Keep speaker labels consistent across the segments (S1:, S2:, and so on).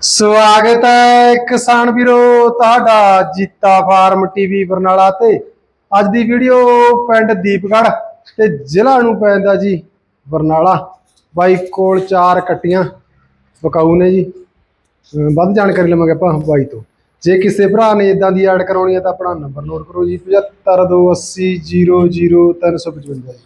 S1: ਸਵਾਗਤ ਹੈ ਕਿਸਾਨ ਵੀਰੋ, ਤੁਹਾਡਾ ਜੀਤਾ ਫਾਰਮ ਟੀਵੀ ਬਰਨਾਲਾ ਤੇ। ਅੱਜ ਦੀ ਵੀਡੀਓ ਪਿੰਡ ਦੀਪਗੜ੍ਹ ਤੇ ਜ਼ਿਲ੍ਹਾ ਨੂੰ ਪੈਂਦਾ ਜੀ ਬਰਨਾਲਾ। ਬਾਈ ਕੋਲ ਚਾਰ ਕੱਟੀਆਂ ਬਕਾਊ ਨੇ ਜੀ। ਵੱਧ ਜਾਣਕਾਰੀ ਲਵਾਂਗੇ ਆਪਾਂ ਬਾਈ ਤੋਂ। ਜੇ ਕਿਸੇ ਭਰਾ ਨੇ ਇਦਾਂ ਦੀ ਐਡ ਕਰਾਉਣੀ ਹੈ ਤਾਂ ਆਪਣਾ ਨੰਬਰ ਨੋਟ ਕਰੋ ਜੀ 7528000355 ਜੀ।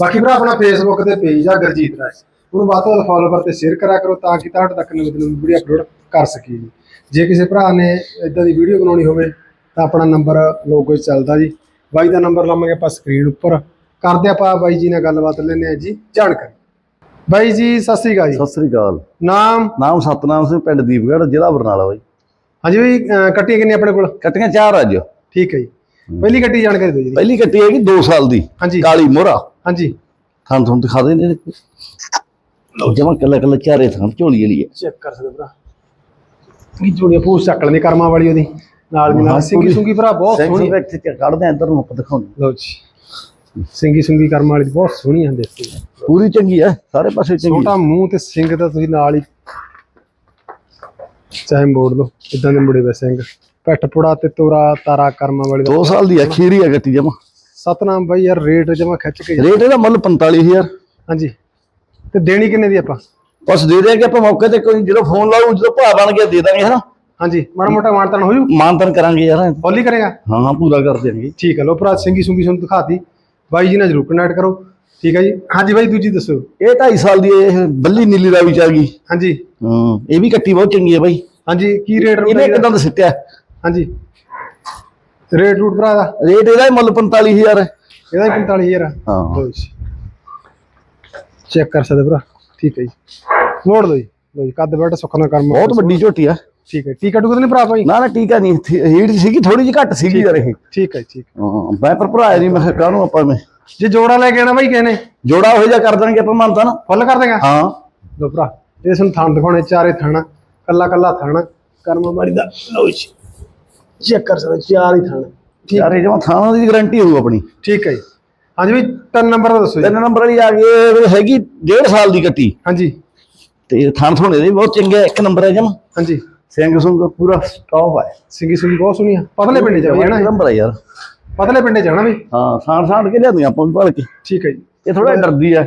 S1: ਬਾਕੀ ਭਰਾ ਆਪਣਾ ਫੇਸਬੁੱਕ ਤੇ ਪੇਜ ਆ ਗਰਜੀਤ ਰਾਏ ਉਹਨੂੰ ਵੱਧ ਤੋਂ ਵੱਧ ਫੋਲੋ ਤੇ ਸ਼ੇਅਰ ਕਰਿਆ ਕਰੋ ਤਾਂ ਕਿ ਤੁਹਾਡੇ ਤੱਕ ਨਵੀਂ ਨਵੀਂ ਵੀਡੀਓ ਅਪਲੋਡ ਕਰ ਸਕੀਏ ਜੀ। ਜੇ ਕਿਸੇ ਭਰਾ ਨੇ ਇਦਾਂ ਦੀ ਵੀਡੀਓ ਬਣਾਉਣੀ ਹੋਵੇ ਤਾਂ ਆਪਣਾ ਨੰਬਰ ਲੋਗੋ 'ਚ ਚੱਲਦਾ ਜੀ। ਬਾਈ ਦਾ ਨੰਬਰ ਲਾਵਾਂਗੇ ਆਪਾਂ ਸਕਰੀਨ ਉੱਪਰ। ਕਰਦੇ ਆਪਾਂ ਬਾਈ ਜੀ ਨਾਲ ਗੱਲਬਾਤ ਲੈਂਦੇ ਆ ਜੀ ਜਾਣਕਾਰੀ। ਬਾਈ ਜੀ ਸਤਿ ਸ੍ਰੀ ਅਕਾਲ ਜੀ।
S2: ਸਤਿ ਸ੍ਰੀ ਅਕਾਲ।
S1: ਨਾਮ?
S2: ਨਾਮ ਸਤਨਾਮ ਸਿੰਘ ਪਿੰਡ ਦੀਪਗੜ੍ਹ ਜ਼ਿਲ੍ਹਾ ਬਰਨਾਲਾ ਬਾਈ।
S1: ਹਾਂਜੀ ਬਾਈ ਅਹ ਕੱਟੀ ਕਿੰਨੀ ਆਪਣੇ ਕੋਲ?
S2: ਕੱਟੀਆਂ ਚਾਰ ਅੱਜ।
S1: ਠੀਕ ਹੈ ਜੀ। ਪਹਿਲੀ ਕੱਟੀ ਜਾਣਕਾਰੀ ਦਿਓ ਜੀ।
S2: ਪਹਿਲੀ ਕੱਟੀ ਹੈਗੀ 2 ਸਾਲ ਦੀ।
S1: ਹਾਂਜੀ।
S2: ਕਾਲੀ ਮੋਹਰਾ।
S1: ਹਾਂਜੀ।
S2: ਤੁਹਾਨੂੰ ਤੁਹਾਨੂੰ ਦਿਖਾ ਦੇ ਨੇ। ਜਮਾ ਕੱਲਾ ਕੱਲਾ ਚਾਰੇ ਥਾਂ ਝੋਲੀ ਵਾਲੀ ਹੈ
S1: ਚੈੱਕ ਕਰ ਸਕਦੇ ਭਰਾ। ਕੀ ਜੋੜੀਆਂ ਪੂਛ ਚੱਕ ਲੈਂਦੀ ਕਰਮਾਂ ਵਾਲੀ ਉਹਦੀ। ਨਾਲ ਦੀ ਨਾਲ ਸਿੰਗੀ। ਸੁੰਗੀ ਭਰਾ ਬਹੁਤ ਸੋਹਣੀ।
S2: ਇੱਥੇ ਕੱਢਦੇ ਆ ਇੱਧਰ ਨੂੰ ਆਪਾਂ ਦਿਖਾਉਂਦੇ
S1: ਲਓ ਜੀ। ਸਿੰਗੀ ਸੁੰਗੀ ਕਰਮਾਂ ਵਾਲੀ ਬਹੁਤ ਸੋਹਣੀ ਹਨ ਦੇਖੀ
S2: ਪੂਰੀ ਚੰਗੀ ਹੈ ਸਾਰੇ ਪਾਸੇ ਚੰਗੀ
S1: ਛੋਟਾ ਮੂੰਹ ਤੇ ਸਿੰਘ ਤਾਂ ਤੁਸੀਂ ਨਾਲ ਹੀ ਚਾਹੇ ਮੋੜ ਲਓ ਇਦਾਂ ਦੇ ਮੁੜੇ ਵੇ ਸਿੰਘ ਪੈਠ ਪੁੜਾ ਤੇ ਤੋਰਾ ਤਾਰਾ ਕਰਮਾਂ ਵਾਲੀ ਦਾ
S2: 2 ਸਾਲ ਦੀ ਅਖੀਰੀ ਹੈ ਕੱਟੀ ਜਮਾ।
S1: ਸਤਨਾਮ ਬਾਈ ਯਾਰ ਰੇਟ ਜਮਾ ਖਿੱਚ ਕੇ
S2: ਰੇਟ ਇਹਦਾ ਮੁੱਲ 45000
S1: ਹਾਂਜੀ। ਤੇ ਦੇਣੀ ਕਿੰਨੇ ਦੀ ਆਪਾਂ?
S2: ਬਸ ਦੇ ਦੇਗੇ ਆਪਾਂ ਮੌਕੇ ਤੇ ਕੋਈ ਜਦੋਂ ਫੋਨ ਲਾਉ ਜਦੋਂ ਭਾ ਬਣ ਗਿਆ ਦੇ ਦਾਂਗੇ ਹਨਾ?
S1: ਹਾਂਜੀ ਮਾੜਾ ਮੋਟਾ ਮਾਨਤਨ ਹੋ ਜੂ
S2: ਮਾਨਤਨ ਕਰਾਂਗੇ ਯਾਰ।
S1: ਬੋਲੀ ਕਰੇਗਾ?
S2: ਹਾਂ ਪੂਰਾ ਕਰ ਦੇਣਗੇ।
S1: ਠੀਕ ਹੈ ਲੋ ਭਰਾ ਸਿੰਗੀ ਸੁੰਗੀ ਤੁਹਾਨੂੰ ਦਿਖਾਤੀ। ਬਾਈ ਜੀ ਨਾਲ ਜਰੂਰ ਕਨੈਕਟ ਕਰੋ। ਠੀਕ ਹੈ ਜੀ? ਹਾਂਜੀ ਬਾਈ ਦੂਜੀ ਦੱਸੋ।
S2: ਇਹ 2.5 ਸਾਲ ਦੀ ਇਹ ਬੱਲੀ ਨੀਲੀ ਦਾ ਵੀ ਚੱਲ ਗਈ।
S1: ਹਾਂਜੀ।
S2: ਹਾਂ ਇਹ ਵੀ ਕੱਟੀ ਬਹੁਤ ਚੰਗੀ ਹੈ ਬਾਈ।
S1: ਹਾਂਜੀ ਕੀ ਰੇਟ
S2: ਇਹਨੇ ਕਿਦਾਂ ਦਾ ਸਿੱਟਿਆ
S1: ਹਾਂਜੀ। ਰੇਟ ਰੂਟ ਭਰਾ ਦਾ?
S2: ਰੇਟ ਇਹਦਾ ਮੁੱਲ 45000 ਹੈ।
S1: ਇਹਦਾ ਹੀ 45000 ਆ।
S2: ਹਾਂ।
S1: ਚੈੱਕ ਕਰ ਸਕਦੇ ਭਰਾ। ਠੀਕ ਹੈ ਜੀ। ਮੋੜ ਲਓ ਜੀ। ਲਓ ਜੀ ਕੱਦ ਬੈਠ ਸੁੱਖਣਾ ਕਰਮ
S2: ਬਹੁਤ ਵੱਡੀ ਝੋਟੀ ਆ।
S1: ਠੀਕ ਹੈ। ਟੀਕਾ ਟੂਕਾ ਨਹੀਂ ਭਰਾ ਭਾਈ?
S2: ਨਾ ਨਾ ਟੀਕਾ ਨਹੀਂ। ਹੀਟ ਸੀਗੀ ਥੋੜੀ ਜਿਹੀ ਘੱਟ ਸੀਗੀ ਯਾਰ ਇਹ।
S1: ਠੀਕ ਹੈ ਠੀਕ
S2: ਹਾਂ। ਮੈਂ ਪਰ ਭਰਾਇਆ ਨਹੀਂ ਮੈਂ ਕਿਹਾ ਕਾਹਨੂੰ ਆਪਾਂ ਮੈਂ
S1: ਜੇ ਜੋੜਾ ਲੈ ਕੇ ਆਣਾ ਬਾਈ ਕਿਹਨੇ
S2: ਜੋੜਾ ਹੋ ਜਾ ਕਰ ਦਾਂਗੇ ਆਪਾਂ ਮੰਨਤਾ ਨਾ
S1: ਫੁੱਲ ਕਰ ਦੇਗਾ?
S2: ਹਾਂ।
S1: ਲਓ ਭਰਾ ਇਹ ਸਾਨੂੰ ਥਣ ਦਿਖਾਉਣੇ ਚਾਰੇ ਥਣ ਕੱਲਾ ਕੱਲਾ ਥਣ ਕਰਮ ਮਾੜੀ ਦਾ। ਲਓ ਜੀ। ਚੈੱਕ ਕਰ ਸਕਦੇ ਚਾਰ ਹੀ ਥਣ। ਠੀਕ
S2: ਯਾਰ ਇਹ ਜਮਾ ਥਾਣਾ ਦੀ ਗਾਰੰਟੀ ਹੋਊ ਆਪਣੀ।
S1: ਠੀਕ ਹੈ ਜੀ। ਹਾਂਜੀ ਵੀ ਤਿੰਨ ਨੰਬਰ ਦਾ ਦੱਸੋ ਜੀ।
S2: ਤਿੰਨ ਨੰਬਰ ਵਾਲੀ ਆ ਗਈ ਇਹ ਹੈਗੀ 1.5 ਸਾਲ ਦੀ ਕੱਟੀ।
S1: ਹਾਂਜੀ।
S2: ਤੇ ਥਾਣ ਥੋਣੇ ਦੇ ਬਹੁਤ ਚੰਗੇ ਆ, ਇੱਕ ਨੰਬਰ ਹੈ ਜਮਾ।
S1: ਹਾਂਜੀ।
S2: ਸਿੰਘ ਸੁੰਗ ਪੂਰਾ ਸਟਾਪ ਹੈ
S1: ਸਿੰਗੀ ਸੁੰਗੀ ਬਹੁਤ ਸੋਹਣੀ ਆ। ਪਤਲੇ ਪਿੰਡੇ ਚ ਜਾਣਾ
S2: ਨੰਬਰ ਹੈ ਯਾਰ।
S1: ਪਤਲੇ ਪਿੰਡੇ ਜਾਣਾ ਵੀ।
S2: ਹਾਂ ਸਾਂਢ ਸਾਂਢ ਕੇ ਲਿਆਂਦੀਆਂ ਆਪਾਂ ਵੀ ਭਲ ਕੇ
S1: ਠੀਕ ਹੈ ਜੀ।
S2: ਇਹ ਥੋੜਾ ਡਰਦੀ ਆ।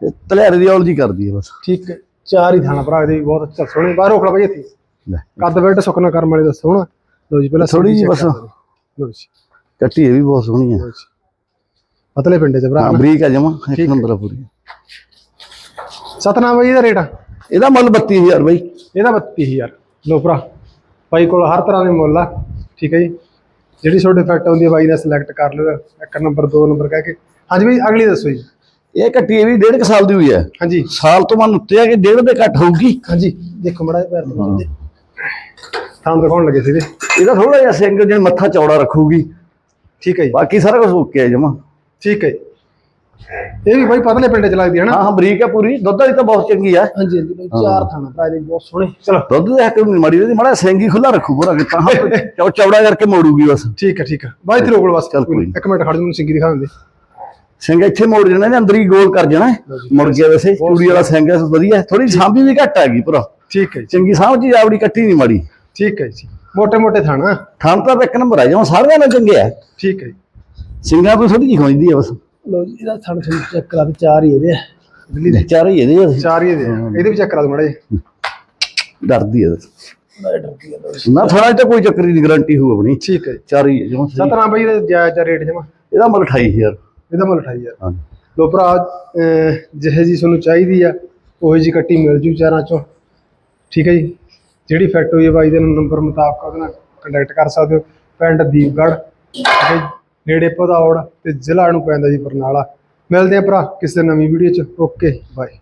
S2: ਤੇ ਤਲੇਰੇ ਦੀ ਔਲਜੀ ਕਰਦੀ ਆ ਬਸ।
S1: ਠੀਕ ਹੈ ਚਾਰ ਹੀ ਥਾਣਾ ਭਰਾ ਦੇ ਬਹੁਤ ਅੱਛਾ ਸੋਹਣੇ। ਬਾਹਰ ਰੋਕ ਲਾ ਭਾਈ ਇੱਥੇ।
S2: ਲੈ।
S1: ਕੱਦ ਬੈਠ ਸੁੱਕਣਾ ਕਰਮ ਵਾਲੇ ਦਾ ਸੋਹਣਾ ਲਓ ਜੀ ਪਹਿਲਾਂ
S2: ਜਿਹੀ
S1: check
S2: ਬਸ।
S1: ਲਓ ਜੀ।
S2: ਕੱਟੀ ਇਹ ਵੀ ਬਹੁਤ ਸੋਹਣੀ ਆ।
S1: ਜੀ। ਪਤਲੇ ਪਿੰਡੇ ਚ ਭਰਾ
S2: ਹਾਂ ਬਰੀਕ ਆ ਜਮਾ ਇੱਕ ਨੰਬਰ ਆ ਪੂਰੀ।
S1: ਸਤਨਾਮ ਬਾਈ ਦਾ ਰੇਟ
S2: ਇਹਦਾ ਮੁੱਲ 32000 ਬਾਈ।
S1: ਇਹਦਾ 32000 ਲੋ ਭਰਾ ਬਾਈ ਕੋਲ ਹਰ ਤਰ੍ਹਾਂ ਦੇ ਮੁੱਲ ਆ ਠੀਕ ਹੈ ਜੀ। ਜਿਹੜੀ ਤੁਹਾਡੇ ਫਿੱਟ ਆਉਂਦੀ ਹੈ ਬਾਈ ਨੇ ਸਿਲੈਕਟ ਕਰ ਲਿਓ ਇੱਕ ਨੰਬਰ ਦੋ ਨੰਬਰ ਕਹਿ ਕੇ। ਹਾਂਜੀ ਬਾਈ ਅਗਲੀ ਦੱਸੋ ਜੀ।
S2: ਇਹ ਕੱਟੀ ਇਹ ਵੀ ਡੇਢ ਕੁ ਸਾਲ ਦੀ ਹੋਈ ਹੈ।
S1: ਹਾਂਜੀ।
S2: ਸਾਲ ਤੋਂ ਮਨ ਉੱਤੇ ਆ ਕਿ ਡੇਢ ਦੇ ਘੱਟ ਹੋਊਗੀ।
S1: ਹਾਂਜੀ ਦੇਖੋ ਮੜਾ ਪੈਰ ਦੇ। ਥਾਂ ਦਿਖਾਉਣ ਲੱਗੇ ਸੀਗੇ।
S2: ਇਹਦਾ ਥੋੜਾ ਜਿਹਾ ਸਿੰਘ ਜਿਹਾ ਮੱਥਾ ਚੌੜਾ ਰੱਖੂਗੀ।
S1: ਠੀਕ ਹੈ ਜੀ।
S2: ਬਾਕੀ ਸਾਰਾ ਕੁਝ ਓਕੇ ਹੈ ਜਮਾ।
S1: ਠੀਕ ਹੈ ਜੀ। ਇਹ ਵੀ ਬਾਈ ਪਤਲੇ ਪਿੰਡ ਚ ਲੱਗਦੀ ਹੈ ਨਾ?
S2: ਹਾਂ ਬਰੀਕ ਹੈ ਪੂਰੀ। ਦੁੱਧ ਵਾਲੀ ਤਾਂ ਬਹੁਤ ਚੰਗੀ ਹੈ।
S1: ਹਾਂਜੀ ਹਾਂਜੀ ਬਾਈ ਚਾਰ ਥਾਣਾ ਭਰਾ ਦੇ ਬਹੁਤ ਸੋਹਣੇ। ਚਲੋ।
S2: ਦੁੱਧ ਦੇ ਹੱਕ ਮੜੀ ਦੇ ਮੜਾ ਸਿੰਗੀ ਖੁੱਲਾ ਰੱਖੂ ਪੂਰਾ ਕਿ ਤਾਂ। ਚੌ- ਚੌੜਾ ਕਰਕੇ ਮੋੜੂਗੀ ਬਸ।
S1: ਠੀਕ ਹੈ ਠੀਕ ਹੈ। ਬਾਈ ਤੇਰੇ ਕੋਲ ਬਸ
S2: ਚੱਲ ਕੋਈ
S1: ਇੱਕ ਮਿੰਟ ਖੜ ਜਾ ਮੈਨੂੰ ਸਿੰਗੀ ਦਿਖਾ ਦਿੰਦੇ।
S2: ਸਿੰਘ ਇੱਥੇ ਮੋੜ ਜਾਣਾ ਇਹਦੇ ਅੰਦਰ ਹੀ ਗੋਲ ਕਰ ਜਾਣਾ ਮੁੜ ਗਿਆ ਵੈਸੇ ਕੁੜੀ ਵਾਲਾ ਸਿੰਘ ਹੈ ਵਧੀਆ ਥੋੜੀ ਸਾਂਭੀ ਵੀ ਘੱਟ ਹੈਗੀ ਪੂਰਾ
S1: ਠੀਕ ਹੈ
S2: ਚੰਗੀ ਸਾਂਭ ਜੀ ਆਵੜੀ ਕੱਟੀ ਨਹੀਂ ਮਾੜੀ।
S1: ਠੀਕ ਹੈ ਜੀ। ਮੋਟੇ ਮੋਟੇ ਥਾਣਾ।
S2: ਥਣ ਤਾਂ ਇੱਕ ਨੰਬਰ ਆ ਜਾਵਾਂ ਸਾਰਿਆਂ ਨਾਲ ਚੰਗੇ ਆ
S1: ਠੀਕ ਹੈ
S2: ਸਿੰਘਾਂ ਤੋਂ ਥੋੜੀ ਜਿਹੀ ਖੋਈਦੀ ਆ ਬਸ।
S1: ਲੋ ਜੀ ਇਹਦਾ ਥਣ ਥਣ ਚੈੱਕ ਕਰਾ ਤੇ ਚਾਰ ਹੀ ਇਹਦੇ ਆ। ਦਿੱਲੀ ਦੇ
S2: ਚਾਰ ਹੀ ਇਹਦੇ ਆ।
S1: ਚਾਰ ਹੀ ਇਹਦੇ ਆ। ਇਹਦੇ ਵੀ ਚੈੱਕ ਕਰਾ ਦੋ ਮੜਾ ਜੀ
S2: ਡਰਦੀ ਆ
S1: ਬੜਾ ਡਰਦੀ ਆ।
S2: ਨਾ ਥੋੜਾ ਕੋਈ ਚੱਕਰ ਨਹੀਂ ਗਾਰੰਟੀ ਹੋਊ ਆਪਣੀ।
S1: ਠੀਕ ਹੈ
S2: ਚਾਰ ਹੀ ਜਮਾ
S1: ਸਤਨਾਮ ਬਾਈ ਦਾ ਜਾਇਜ਼ ਰੇਟ ਜਮਾ।
S2: ਇਹਦਾ ਮੁੱਲ 28000
S1: ਇਹਦਾ ਮੁੱਲ 28000
S2: ਹਾਂ।
S1: ਲੋ ਭਰਾ ਜਿਹੇ ਜੀ ਤੁਹਾਨੂੰ ਚਾਹੀਦੀ ਆ ਉਹੀ ਜੀ ਕੱਟੀ ਮਿਲ ਜੂ ਚਾਰਾਂ ਚੋਂ। ਠੀਕ ਹੈ ਜੀ। ਜਿਹੜੀ ਹੋਈ ਹੈ ਬਾਈ ਦੇ ਨੰਬਰ ਮੁਤਾਬਕ ਉਹਦੇ ਨਾਲ ਕੰਟੈਕਟ ਕਰ ਸਕਦੇ ਹੋ। ਪਿੰਡ ਦੀਪਗੜ੍ਹ। ਠੀਕ ਹੈ ਜੀ, ਨੇੜੇ ਪਧੌੜ ਤੇ ਜ਼ਿਲ੍ਹਾ ਨੂੰ ਪੈਂਦਾ ਜੀ ਬਰਨਾਲਾ। ਮਿਲਦੇ ਆ ਭਰਾ ਕਿਸੇ ਨਵੀਂ ਵੀਡੀਓ ਚ। Okay bye